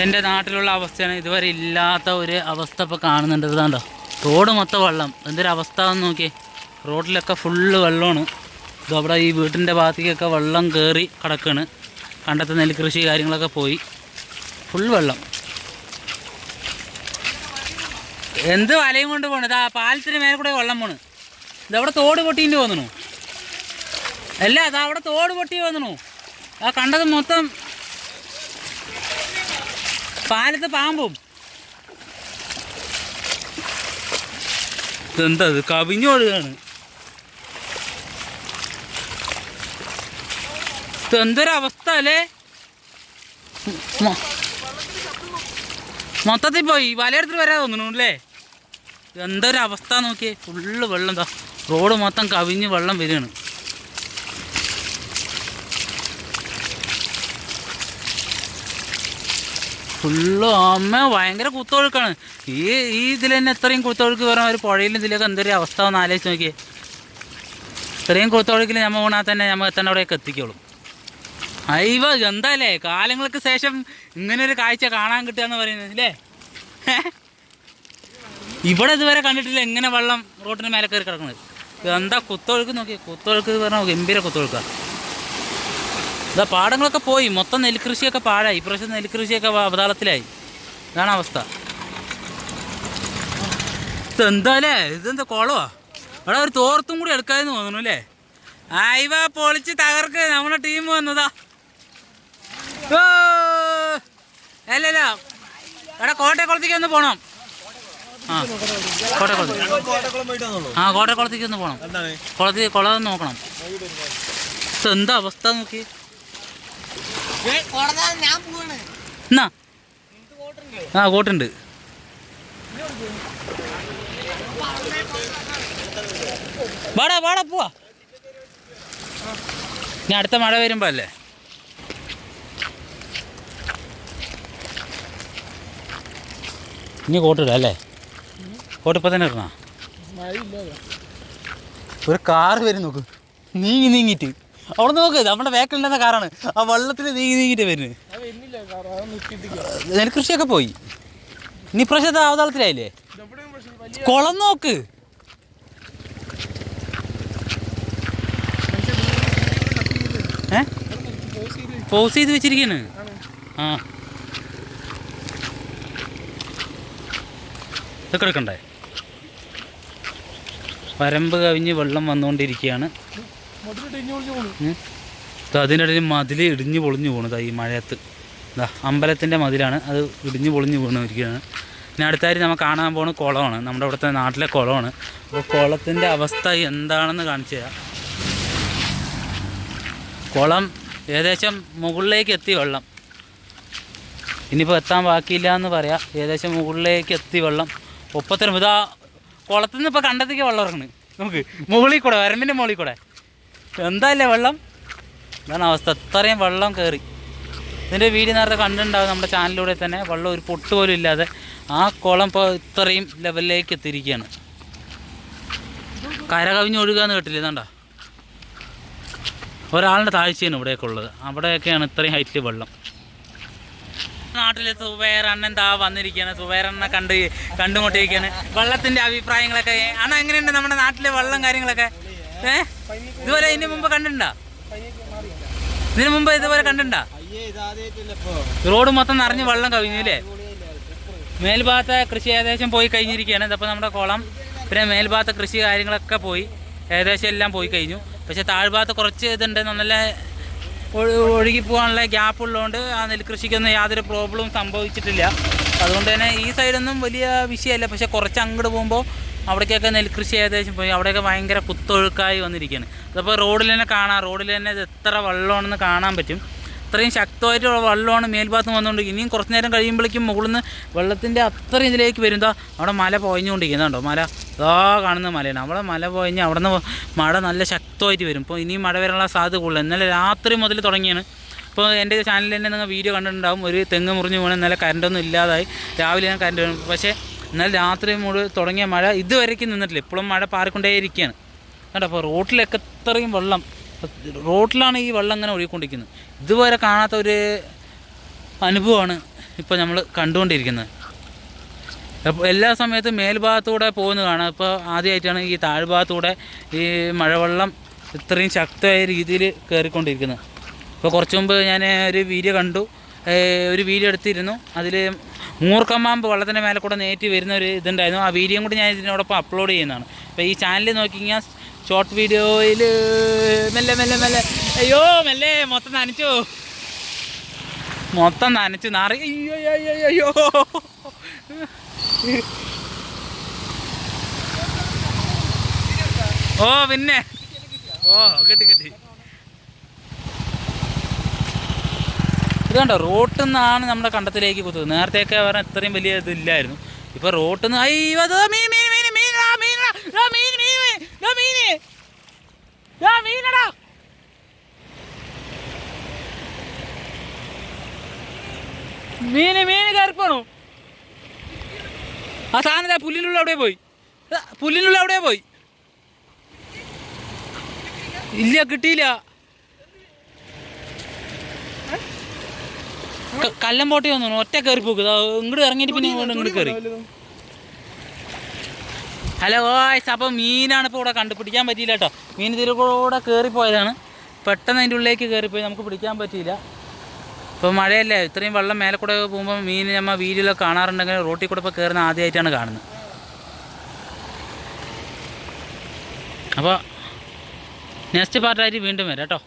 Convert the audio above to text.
എന്റെ നാട്ടിലുള്ള അവസ്ഥയാണ് ഇതുവരെ ഇല്ലാത്ത ഒരു അവസ്ഥ ഇപ്പോൾ കാണുന്നുണ്ട്. ഇതാണ്ടോ റോഡ് മൊത്തം വെള്ളം. എന്തൊരു അവസ്ഥ എന്ന് നോക്കിയേ. റോഡിലൊക്കെ ഫുള്ള് വെള്ളമാണ്. ഇത് അവിടെ ഈ വീട്ടിന്റെ ഭാഗത്തേക്കൊക്കെ വെള്ളം കയറി കിടക്കാണ്. കണ്ടത്തെ നെൽകൃഷി കാര്യങ്ങളൊക്കെ പോയി. ഫുൾ വെള്ളം. എന്ത് വലയും കൊണ്ട് പോണു? ഇതാ പാലത്തിന് മേലെ കൂടെ വെള്ളം പോണ്. ഇതവിടെ തോട് പൊട്ടിയിട്ട് വന്നു അല്ല അതാ അവിടെ തോട് പൊട്ടി വന്നു ആ കണ്ടത് മൊത്തം പാലത്ത് പാമ്പും. ഇതെന്താ ഇത്? കവിഞ്ഞു ഒഴുകാണ് ഇതെന്തൊരവസ്ഥ അല്ലേ? മൊത്തത്തിൽ പോയി. വലയെടുത്തിട്ട് വരാൻ തോന്നുന്നു അല്ലേ? എന്തൊരവസ്ഥ നോക്കിയേ. ഫുള്ള് വെള്ളം എന്താ റോഡ് മൊത്തം കവിഞ്ഞ് വെള്ളം വരികയാണ്. ഫുള്ള് അമ്മ ഭയങ്കര കുത്തൊഴുക്കാണ്. ഈ ഈ ഇതിൽ തന്നെ എത്രയും കുത്തൊഴുക്ക് വരാൻ ഒരു പുഴയിലും ഇതിലൊക്കെ എന്തൊരു അവസ്ഥ ഒന്ന് ആലോചിച്ച് നോക്കിയേ. ഇത്രയും കുത്തൊഴുക്കിൽ നമ്മൾ ഊണാൽ തന്നെ നമ്മൾ എത്തേണ്ട അവിടെയൊക്കെ എത്തിക്കോളും. അയ്യോ എന്താല്ലേ കാലങ്ങൾക്ക് ശേഷം ഇങ്ങനെ ഒരു കാഴ്ച കാണാൻ കിട്ടുക എന്ന് പറയുന്നത് അല്ലേ ഇവിടെ ഇതുവരെ കണ്ടിട്ടില്ല എങ്ങനെ വെള്ളം റോട്ടിന് മേലെ കയറി കിടക്കുന്നത്. എന്താ കുത്തൊഴുക്ക് നോക്കി കുത്തൊഴുക്ക് പറഞ്ഞാൽ ഗംഭീര കുത്തൊഴുക്കാണ് ഇതാ പാടങ്ങളൊക്കെ പോയി. മൊത്തം നെൽകൃഷിയൊക്കെ പാഴായി. ഇപ്രാവശ്യം നെൽകൃഷിയൊക്കെ അവതാളത്തിലായി. ഇതാണ് അവസ്ഥ. ഇതെന്താ അല്ലേ ഇതെന്താ കുളവാ? അവിടെ ഒരു തോർത്തും കൂടി എടുക്കാമെന്ന് തോന്നുന്നു അല്ലേ? ആയിവ പൊളിച്ച് തകർക്ക് നമ്മുടെ ടീം വന്നതാ. ഓ! അല്ല അല്ല. എടാ കോട്ടയക്കുളത്തേക്ക് ഒന്ന് പോണം. ആ കോട്ടയക്കുളത്ത് ആ കോട്ടയക്കുളത്തേക്ക് ഒന്ന് പോണം. കുളത്തിൽ കുളം നോക്കണം. എന്താ അവസ്ഥ നോക്കി എന്നാ? ആ കോട്ടുണ്ട് വാടാ വാടാ പോവാ. ഇനി അടുത്ത മഴ വരുമ്പോ അല്ലേ? ഇനി കോട്ടിടാം അല്ലേ? കോട്ടിപ്പോ തന്നെ ഇടണോ? ഒരു കാറ് വരും നോക്ക്. നീങ്ങി നീങ്ങിയിട്ട്. അവിടെ നോക്ക് നമ്മുടെ വേക്കലുണ്ടെന്ന കാറാണ്. ആ വെള്ളത്തിൽ നീങ്ങി നീങ്ങിട്ട് വരുന്നത് നെൽകൃഷിയൊക്കെ പോയി. ഇനി പ്രശ്നത്തെ അവതാളത്തിലായില്ലേ? കുളം നോക്ക്. ഏ? പോസ് ചെയ്ത് വെച്ചിരിക്കാണ് ആ. ഇതൊക്കെ എടുക്കണ്ടേ? വരമ്പ് കവിഞ്ഞ് വെള്ളം വന്നുകൊണ്ടിരിക്കുകയാണ്. അതിനിടയിൽ മതിൽ ഇടിഞ്ഞു പൊളിഞ്ഞു പോണു ഈ മഴയത്ത്. ഇതാ അമ്പലത്തിന്റെ മതിലാണ് അത് ഇടിഞ്ഞു പൊളിഞ്ഞു വീണിരിക്കുകയാണ് പിന്നെ അടുത്തായിട്ട് നമ്മൾ കാണാൻ പോകുന്ന കുളമാണ്. നമ്മുടെ ഇവിടുത്തെ നാട്ടിലെ കുളമാണ്. അപ്പോൾ കുളത്തിന്റെ അവസ്ഥ എന്താണെന്ന് കാണിച്ചു തരാം. കുളം ഏകദേശം മുകളിലേക്ക് എത്തി വെള്ളം. ഇനിയിപ്പോൾ എത്താൻ ബാക്കിയില്ല എന്ന് പറയാം. ഏകദേശം മുകളിലേക്ക് എത്തി വെള്ളം. ഒപ്പത്തരം ഇതാ കുളത്തിൽ നിന്ന് ഇപ്പോൾ കണ്ടത്തേക്ക് വെള്ളം ഇറങ്ങണ്. നമുക്ക് മുകളിൽ കൂടെ വരമ്പിന്റെ മുകളിൽ കൂടെ. എന്താല്ലേ വെള്ളം? ഇതാണ് അവസ്ഥ. ഇത്രയും വെള്ളം കയറി ഇതിന്റെ വീഡിയോ നേരത്തെ കണ്ടിട്ടുണ്ടാവും നമ്മുടെ ചാനലിലൂടെ തന്നെ. വെള്ളം ഒരു പൊട്ട് പോലും ഇല്ലാതെ ആ കുളം ഇപ്പോൾ ഇത്രയും ലെവലിലേക്ക് എത്തിയിരിക്കുകയാണ്. കര കവിഞ്ഞ് ഒഴുകാന്ന് കേട്ടില്ല? ഇതാണ്ടാ. ഒരാളുടെ താഴ്ചയാണ് ഇവിടെയൊക്കെ ഉള്ളത്. അവിടെയൊക്കെയാണ് ഇത്രയും ഹൈറ്റിൽ വെള്ളം. നാട്ടിലെ സുബൈറണ്ണൻ താ വന്നിരിക്കുകയാണ്. സുബൈറണ്ണനെ കണ്ട് കണ്ടുമുട്ടിയിരിക്കുകയാണ്. വെള്ളത്തിന്റെ അഭിപ്രായങ്ങളൊക്കെ. അണ എങ്ങനെയുണ്ട് നമ്മുടെ നാട്ടിലെ വെള്ളം കാര്യങ്ങളൊക്കെ? ഏ? ഇതുവരെ ഇതിന് മുമ്പ് കണ്ടിട്ടുണ്ടാ? ഇതിനു മുമ്പ് ഇതുപോലെ കണ്ടിട്ടുണ്ടാ? റോഡ് മൊത്തം നിറഞ്ഞ് വെള്ളം കവിഞ്ഞു അല്ലേ? മേൽഭാഗത്തെ കൃഷി ഏകദേശം പോയി കഴിഞ്ഞിരിക്കുകയാണ്. ഇതപ്പോൾ നമ്മുടെ കുളം പിന്നെ മേൽഭാഗത്തെ കൃഷി കാര്യങ്ങളൊക്കെ പോയി. ഏകദേശം എല്ലാം പോയി കഴിഞ്ഞു. പക്ഷേ താഴ്ഭാഗത്ത് കുറച്ച് ഇതുണ്ട് നല്ല ഒഴുകി പോകാനുള്ള ഗ്യാപ്പ് ഉള്ളതുകൊണ്ട് ആ നെൽകൃഷിക്കൊന്നും യാതൊരു പ്രോബ്ലവും സംഭവിച്ചിട്ടില്ല. അതുകൊണ്ട് തന്നെ ഈ സൈഡൊന്നും വലിയ വിഷയമല്ല. പക്ഷേ കുറച്ച് അങ്ങോട്ട് പോകുമ്പോൾ അവിടേക്കൊക്കെ നെൽകൃഷി ഏകദേശം പോയി. അവിടെയൊക്കെ ഭയങ്കര കുത്തൊഴുക്കായി വന്നിരിക്കുകയാണ് അതപ്പോൾ റോഡിൽ തന്നെ കാണാം. റോഡിൽ തന്നെ എത്ര വെള്ളമാണെന്ന് കാണാൻ പറ്റും. അത്രയും ശക്തമായിട്ടുള്ള വെള്ളമാണ് മേൽഭാഗത്ത് വന്നുകൊണ്ട് ഇനിയും കുറച്ച് നേരം കഴിയുമ്പോഴേക്കും മുകളിൽ നിന്ന് വെള്ളത്തിന്റെ അത്രയും ഇതിലേക്ക് വരുമ്പോൾ അവിടെ മല പൊയഞ്ഞുകൊണ്ടിരിക്കുന്നുണ്ടോ മല ഇതാ കാണുന്ന മലയാണ്. അവിടെ മല പൊയഞ്ഞ് അവിടെ നിന്ന് മഴ നല്ല ശക്തമായിട്ട് വരും. ഇപ്പോൾ ഇനിയും മഴ വരാനുള്ള സാധ്യത കൂടുതൽ ഇന്നലെ രാത്രി മുതൽ തുടങ്ങിയാണ്. ഇപ്പോൾ എന്റെ ചാനലിൽ തന്നെ നിങ്ങൾ വീഡിയോ കണ്ടിട്ടുണ്ടാകും ഒരു തെങ്ങ് മുറിഞ്ഞ് പോകണം ഇന്നലെ കറണ്ടൊന്നും ഇല്ലാതായി. രാവിലെ ഞാൻ കറണ്ട് പക്ഷേ ഇന്നലെ രാത്രി മുഴുവൻ തുടങ്ങിയ മഴ ഇതുവരേക്കും നിന്നിട്ടില്ല. ഇപ്പോഴും മഴ പാറിക്കൊണ്ടേയിരിക്കുകയാണ് കേട്ടോ അപ്പോൾ റോട്ടിലൊക്കെ ഇത്രയും വെള്ളം റോട്ടിലാണ് ഈ വെള്ളം ഇങ്ങനെ ഒഴുകിക്കൊണ്ടിരിക്കുന്നത്. ഇതുവരെ കാണാത്ത ഒരു അനുഭവമാണ് ഇപ്പോൾ നമ്മൾ കണ്ടുകൊണ്ടിരിക്കുന്നത്. അപ്പോൾ എല്ലാ സമയത്തും മേൽഭാഗത്തൂടെ പോകുന്നത് കാണാം. ഇപ്പോൾ ആദ്യമായിട്ടാണ് ഈ താഴ്ഭാഗത്തൂടെ ഈ മഴവെള്ളം ഇത്രയും ശക്തമായ രീതിയിൽ കയറിക്കൊണ്ടിരിക്കുന്നത്. ഇപ്പോൾ കുറച്ച് മുമ്പ് ഞാൻ ഒരു വീഡിയോ കണ്ടു. ഒരു വീഡിയോ എടുത്തിരുന്നു. അതിൽ മൂർക്കമ്മാമ്പ് വെള്ളത്തിന്റെ മേലെ കൂടെ നേറ്റി വരുന്ന ഒരു ഇതുണ്ടായിരുന്നു. ആ വീഡിയോ കൂടി ഞാൻ ഇതിനോടൊപ്പം അപ്ലോഡ് ചെയ്യുന്നതാണ്. അപ്പോൾ ഈ ചാനൽ നോക്കി കഴിഞ്ഞാൽ ഷോർട്ട് വീഡിയോയിൽ മെല്ലെ മെല്ലെ മെല്ലെ. അയ്യോ മെല്ലെ. മൊത്തം നനച്ചു. മൊത്തം നനച്ചു. നാറി. അയ്യോ അയ്യോ അയ്യോ. ഓ പിന്നെ. ഓ കിട്ടി കിട്ടി. ഇത് കണ്ടോ റോട്ടിൽ നിന്നാണ് നമ്മുടെ കണ്ടത്തിലേക്ക് കുത്തുന്നത്. നേരത്തെയൊക്കെ പറഞ്ഞാൽ ഇത്രയും വലിയ ഇതില്ലായിരുന്നു. ഇപ്പൊ റോട്ടിൽ നിന്ന് മീന് മീന് കയറിപ്പോണു. ആ സാധനം പുല്ലിനുള്ള അവിടെ പോയി. പുല്ലിനുള്ള അവിടെ പോയി. ഇല്ല കിട്ടിയില്ല. ക- കല്ലമ്പോട്ടി വന്നു. ഒറ്റ കയറി പോക്ക്. ഇങ്ങോട്ട് ഇറങ്ങിയിട്ട് പിന്നെ ഇങ്ങോട്ട് ഇങ്ങോട്ട് കയറി. ഹലോ ഓയ്സ് അപ്പോൾ മീനാണ് ഇപ്പോൾ ഇവിടെ കണ്ടുപിടിക്കാൻ പറ്റിയില്ല കേട്ടോ മീൻ ഇതിൽ കൂടെ കയറിപ്പോയതാണ് പെട്ടെന്ന് അതിന്റെ ഉള്ളിലേക്ക് കയറിപ്പോയി നമുക്ക് പിടിക്കാൻ പറ്റിയില്ല. ഇപ്പോൾ മഴയല്ലേ? ഇത്രയും വെള്ളം മേലെ കൂടെ പോകുമ്പോൾ മീൻ നമ്മൾ വീഡിയോയിലൊക്കെ കാണാറുണ്ടെങ്കിൽ റോട്ടിൽ കൂടെ ഇപ്പോൾ കയറുന്ന ആദ്യമായിട്ടാണ് കാണുന്നത്. അപ്പോൾ നെക്സ്റ്റ് പാർട്ടായിട്ട് വീണ്ടും വരാം കേട്ടോ